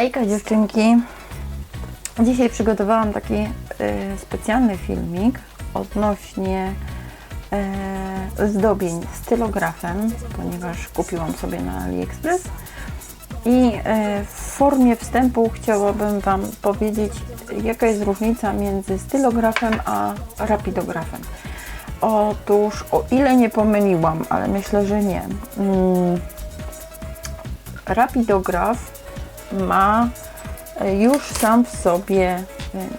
Hejka dziewczynki! Dzisiaj przygotowałam taki y, specjalny filmik odnośnie y, zdobień stylografem, ponieważ kupiłam sobie na AliExpress i y, w formie wstępu chciałabym Wam powiedzieć, jaka jest różnica między stylografem a rapidografem. Otóż, o ile nie pomyliłam, ale myślę, że nie. Mm, rapidograf ma e, już sam w sobie e,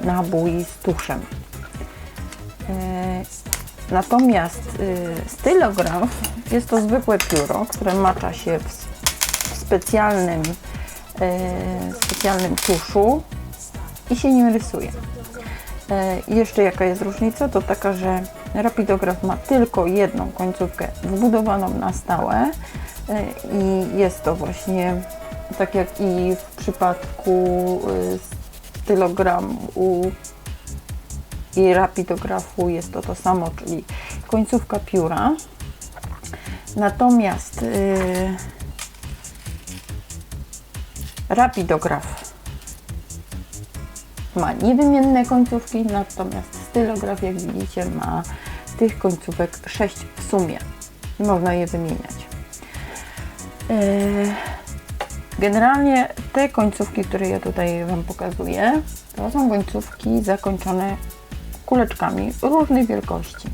nabój z tuszem. E, Natomiast stylograf jest to zwykłe pióro, które macza się w specjalnym, specjalnym tuszu i się nim rysuje. I Jeszcze jaka jest różnica? To taka, że rapidograf ma tylko jedną końcówkę wbudowaną na stałe i jest to właśnie tak jak i w przypadku e, stylogramu i rapidografu jest to to samo, czyli końcówka pióra. Natomiast e, rapidograf ma niewymienne końcówki, natomiast stylograf, jak widzicie, ma tych końcówek 6 w sumie można je wymieniać. Yy, Generalnie te końcówki, które ja tutaj Wam pokazuję, to są końcówki zakończone kuleczkami różnej wielkości.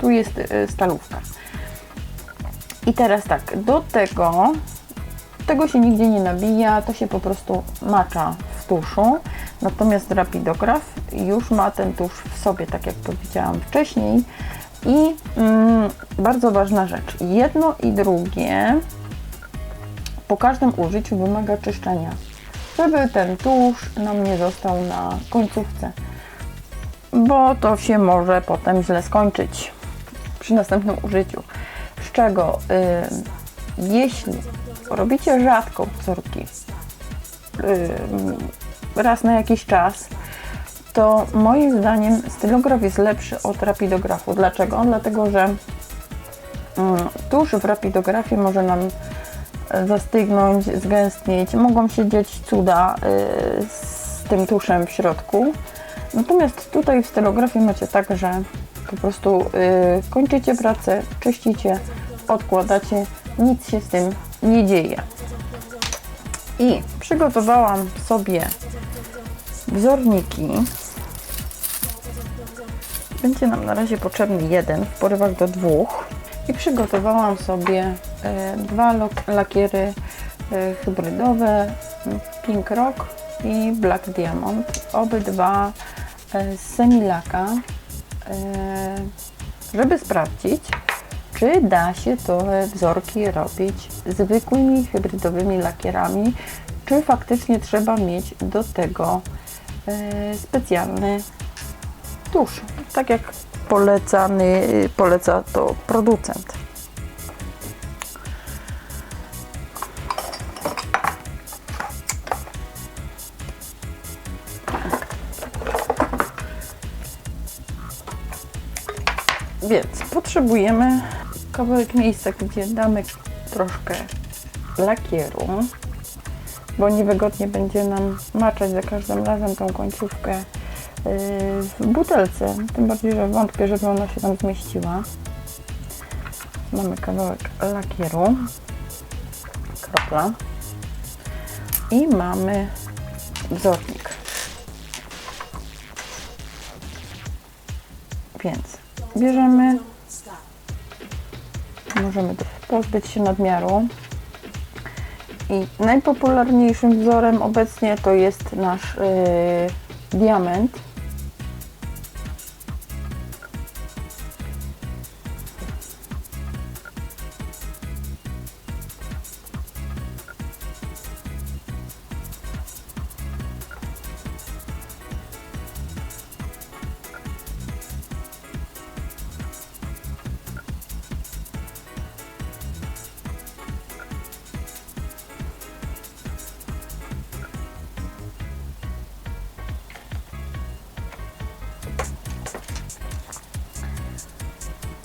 Tu jest yy, stalówka. I teraz tak, do tego tego się nigdzie nie nabija, to się po prostu macza w tuszu. Natomiast rapidograf już ma ten tusz w sobie, tak jak powiedziałam wcześniej. I mm, bardzo ważna rzecz, jedno i drugie po każdym użyciu wymaga czyszczenia, żeby ten tusz nam nie został na końcówce, bo to się może potem źle skończyć przy następnym użyciu. Z czego, y, jeśli robicie rzadko wzorki, y, raz na jakiś czas, to moim zdaniem stylograf jest lepszy od rapidografu. Dlaczego? Dlatego, że mm, tusz w rapidografie może nam zastygnąć, zgęstnieć, mogą się dziać cuda y, z tym tuszem w środku. Natomiast tutaj w stylografie macie tak, że po prostu y, kończycie pracę, czyścicie, odkładacie, nic się z tym nie dzieje. I przygotowałam sobie wzorniki. Będzie nam na razie potrzebny jeden w porywach do dwóch. I przygotowałam sobie dwa lok- lakiery e, hybrydowe Pink Rock i Black Diamond. Obydwa e, z semilaka, e, żeby sprawdzić, czy da się te wzorki robić zwykłymi hybrydowymi lakierami, czy faktycznie trzeba mieć do tego e, specjalny tusz, tak jak polecany, poleca to producent. Potrzebujemy kawałek miejsca, gdzie damy troszkę lakieru, bo niewygodnie będzie nam maczać za każdym razem tą końcówkę yy, w butelce. Tym bardziej, że wątpię, żeby ona się tam zmieściła. Mamy kawałek lakieru, kropla i mamy wzornik. Więc bierzemy, możemy pozbyć się nadmiaru. I najpopularniejszym wzorem obecnie to jest nasz yy, diament.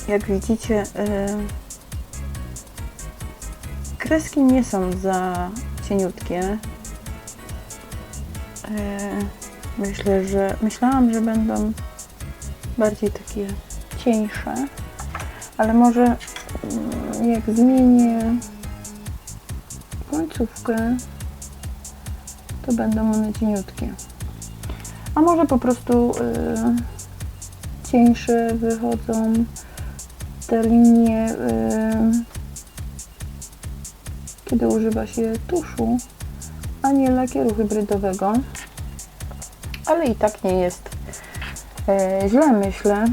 Jak widzicie, y, kreski nie są za cieniutkie, myślę, że myślałam, że będą bardziej takie cieńsze, ale może mm, jak zmienię końcówkę, to będą one cieniutkie. A może po prostu y, cieńsze wychodzą te linie, y, kiedy używa się tuszu, a nie lakieru hybrydowego. Ale i tak nie jest y, źle, myślę.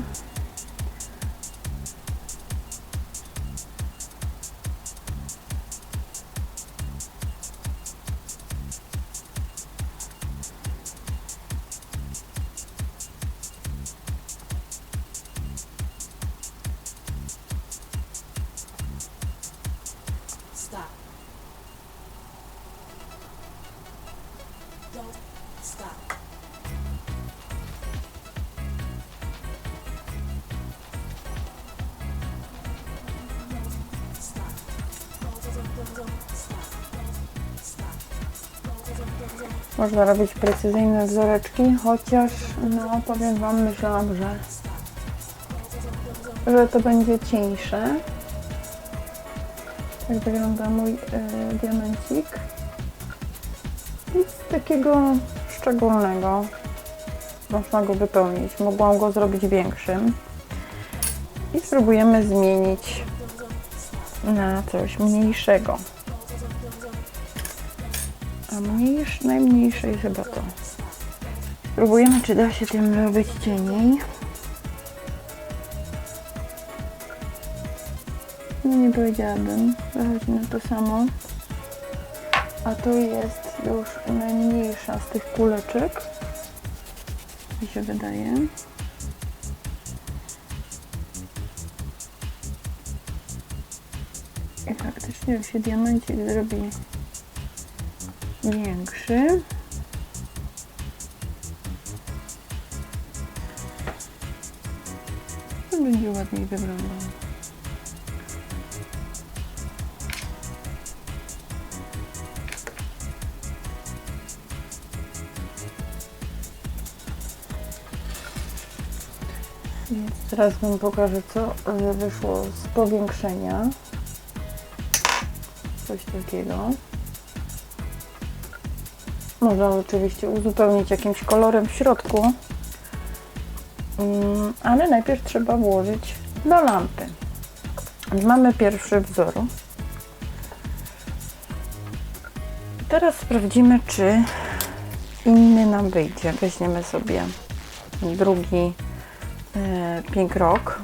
Można robić precyzyjne wzoreczki, chociaż no powiem Wam, myślałam, że, że to będzie cieńsze. Tak wygląda mój y, diamencik. Nic takiego szczególnego. Można go wypełnić. Mogłam go zrobić większym. I spróbujemy zmienić na coś mniejszego. A mniejsz, najmniejsze jest chyba to. Spróbujemy, czy da się tym robić cieniej. No nie powiedziałabym, wychodzi na to samo. A to jest już najmniejsza z tych kuleczek. Mi się wydaje. I faktycznie się diamencik zrobi większy. To będzie ładniej wyglądał. Więc teraz Wam pokażę, co e, wyszło z powiększenia. Coś takiego. Można oczywiście uzupełnić jakimś kolorem w środku, Mm, ale najpierw trzeba włożyć do lampy. Mamy pierwszy wzór. Teraz sprawdzimy, czy inny nam wyjdzie. Weźmiemy sobie drugi e, pink rock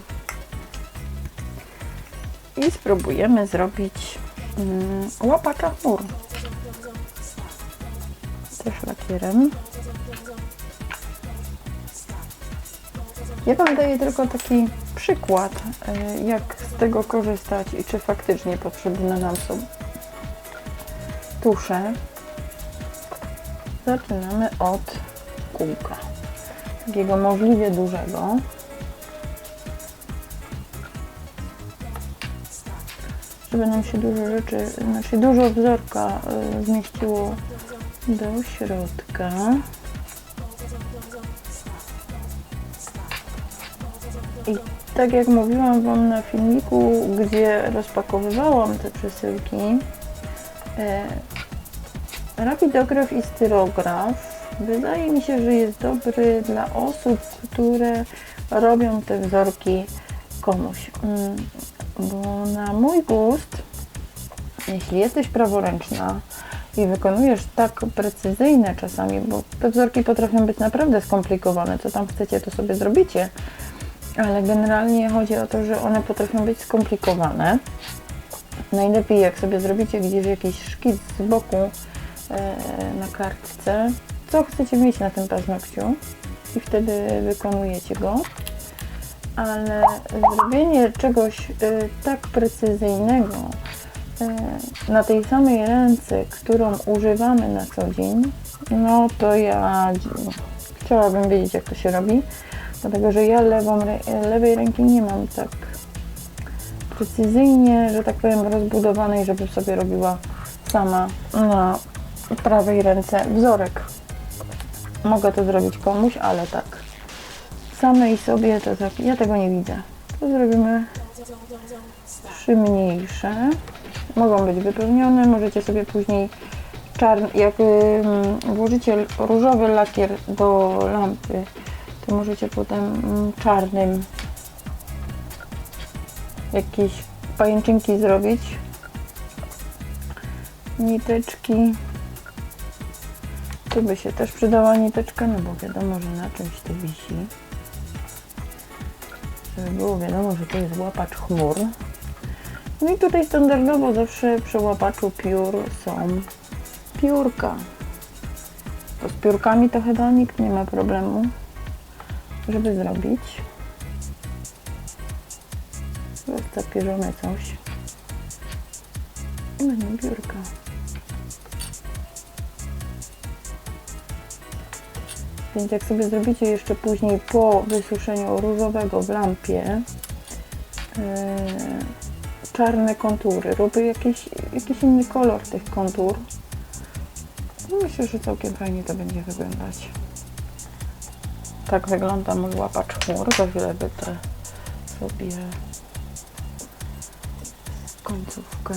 i spróbujemy zrobić mm, łapacza chmur też lakierem. Ja Wam daję tylko taki przykład, e, jak z tego korzystać i czy faktycznie potrzebne nam są tusze. Zaczynamy od kółka, takiego możliwie dużego. Żeby nam się dużo rzeczy, znaczy dużo wzorka e, zmieściło do środka. I tak jak mówiłam Wam na filmiku, gdzie rozpakowywałam te przesyłki, e, rapidograf i styrograf wydaje mi się, że jest dobry dla osób, które robią te wzorki komuś. Mm, Bo na mój gust, jeśli jesteś praworęczna, i wykonujesz tak precyzyjne czasami, bo te wzorki potrafią być naprawdę skomplikowane, co tam chcecie, to sobie zrobicie, ale generalnie chodzi o to, że one potrafią być skomplikowane. Najlepiej jak sobie zrobicie gdzieś jakiś szkic z boku e, na kartce, co chcecie mieć na tym paznokciu i wtedy wykonujecie go. Ale zrobienie czegoś e, tak precyzyjnego, na tej samej ręce, którą używamy na co dzień, no to ja chciałabym wiedzieć, jak to się robi, dlatego że ja lewą, lewej ręki nie mam tak precyzyjnie, że tak powiem, rozbudowanej, żeby sobie robiła sama na prawej ręce wzorek. mogę to zrobić komuś, ale tak samej sobie to tak, ja tego nie widzę. To zrobimy trzy mniejsze. Mogą być wypełnione, możecie sobie później czarny, jak włożycie różowy lakier do lampy, to możecie potem ym, czarnym jakieś pajęczynki zrobić. Niteczki. Tu by się też przydała niteczka, no bo wiadomo, że na czymś to wisi. Żeby było wiadomo, że to jest łapacz chmur. No i tutaj standardowo zawsze przy łapaczu piór są piórka. Z piórkami to chyba nikt nie ma problemu, żeby zrobić. Jest zapierzone coś. I będą piórka. Więc jak sobie zrobicie jeszcze później po wysuszeniu różowego w lampie yy, czarne kontury, robię jakiś, jakiś inny kolor tych kontur, no myślę, że całkiem fajnie to będzie wyglądać. Tak wygląda mój łapacz chmur. Za chwilę wytrę sobie końcówkę.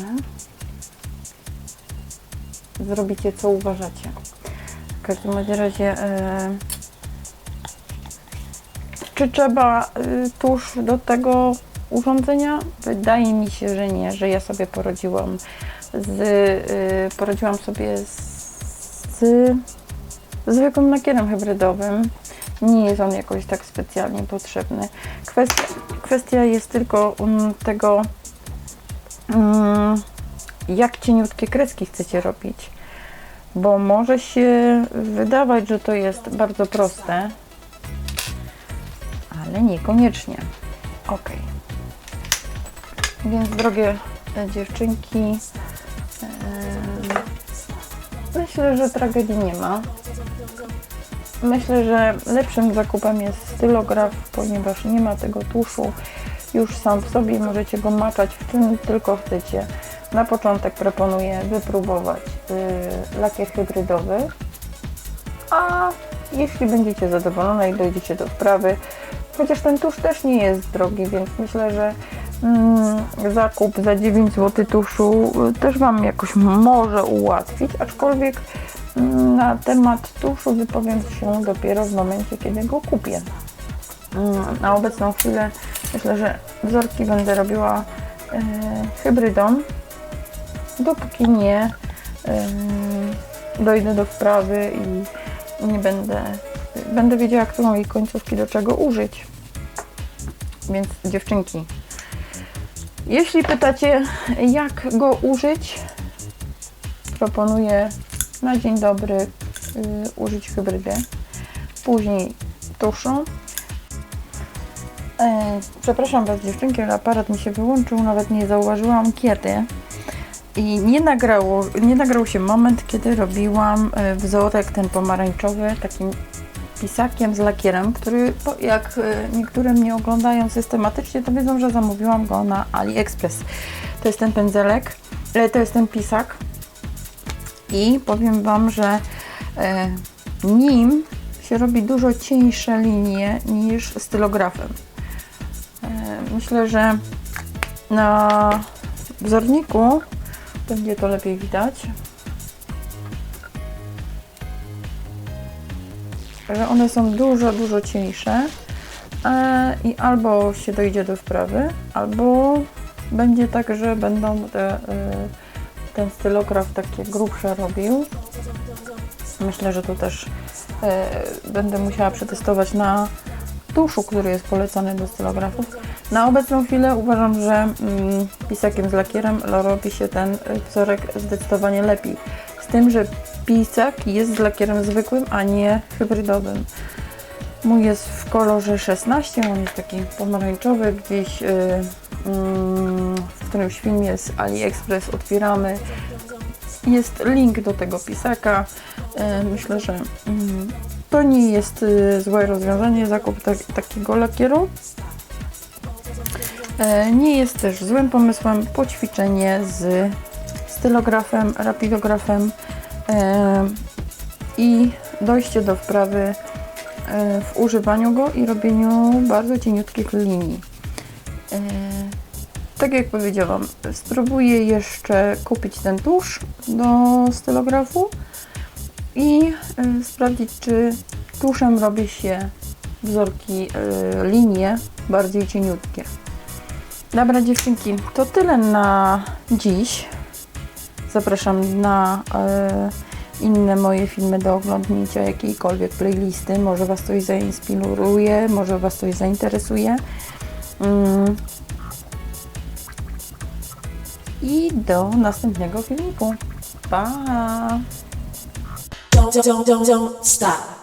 Zrobicie co uważacie. W każdym razie e, czy trzeba y, tusz do tego urządzenia? Wydaje mi się, że nie, że ja sobie poradziłam z, y, poradziłam sobie z, z zwykłym lakierem hybrydowym. Nie jest on jakoś tak specjalnie potrzebny. Kwestia, kwestia jest tylko um, tego, um, jak cieniutkie kreski chcecie robić. Bo może się wydawać, że to jest bardzo proste, ale niekoniecznie. Ok. Więc drogie e, dziewczynki, em, myślę, że tragedii nie ma. Myślę, że lepszym zakupem jest stylograf, ponieważ nie ma tego tłuszu już sam w sobie. Możecie go maczać w czym tylko chcecie. Na początek proponuję wypróbować y, lakier hybrydowy, a jeśli będziecie zadowolone i dojdziecie do wprawy, chociaż ten tusz też nie jest drogi, więc myślę, że zakup za 9 zł tuszu y, też Wam jakoś może ułatwić, aczkolwiek mm, na temat tuszu wypowiem się dopiero w momencie, kiedy go kupię. Mm, Na obecną chwilę myślę, że wzorki będę robiła e, hybrydą, dopóki nie e, dojdę do wprawy i nie będę, będę wiedziała, którą jej końcówki do czego użyć. Więc dziewczynki, jeśli pytacie, jak go użyć, proponuję na dzień dobry y, użyć hybrydę, później tuszu. E, przepraszam Was dziewczynki, ale aparat mi się wyłączył, nawet nie zauważyłam kiedy. I nie, nagrało, nie nagrał się moment, kiedy robiłam e, wzorek ten pomarańczowy takim pisakiem z lakierem, który jak e, niektóre mnie oglądają systematycznie, to wiedzą, że zamówiłam go na AliExpress. To jest ten pędzelek, e, to jest ten pisak i powiem Wam, że e, nim się robi dużo cieńsze linie niż stylografem. Myślę, że na wzorniku będzie to lepiej widać. Że one są dużo, dużo cieńsze e, i albo się dojdzie do wprawy, albo będzie tak, że będą te, e, ten stylograf takie grubsze robił. Myślę, że to też e, będę musiała przetestować na tuszu, który jest polecany do stylografów. Na obecną chwilę uważam, że mm, pisakiem z lakierem robi się ten wzorek zdecydowanie lepiej. Z tym, że pisak jest z lakierem zwykłym, a nie hybrydowym. Mój jest w kolorze 16, on jest taki pomarańczowy, gdzieś y, mm, w którymś filmie z AliExpress otwieramy. Jest link do tego pisaka. Y, myślę, że mm, to nie jest y, złe rozwiązanie, zakup tak, takiego lakieru. E, Nie jest też złym pomysłem poćwiczenie z stylografem, rapidografem i dojście do wprawy e, w używaniu go i robieniu bardzo cieniutkich linii. E, Tak jak powiedziałam, spróbuję jeszcze kupić ten tusz do stylografu i e, sprawdzić, czy tuszem robi się wzorki, linie bardziej cieniutkie. Dobra dziewczynki, to tyle na dziś. Zapraszam na e, inne moje filmy do oglądnięcia, jakiejkolwiek playlisty. Może Was coś zainspiruje, może Was coś zainteresuje. Mm. I do następnego filmiku. Pa! Don't, don't, don't, don't stop.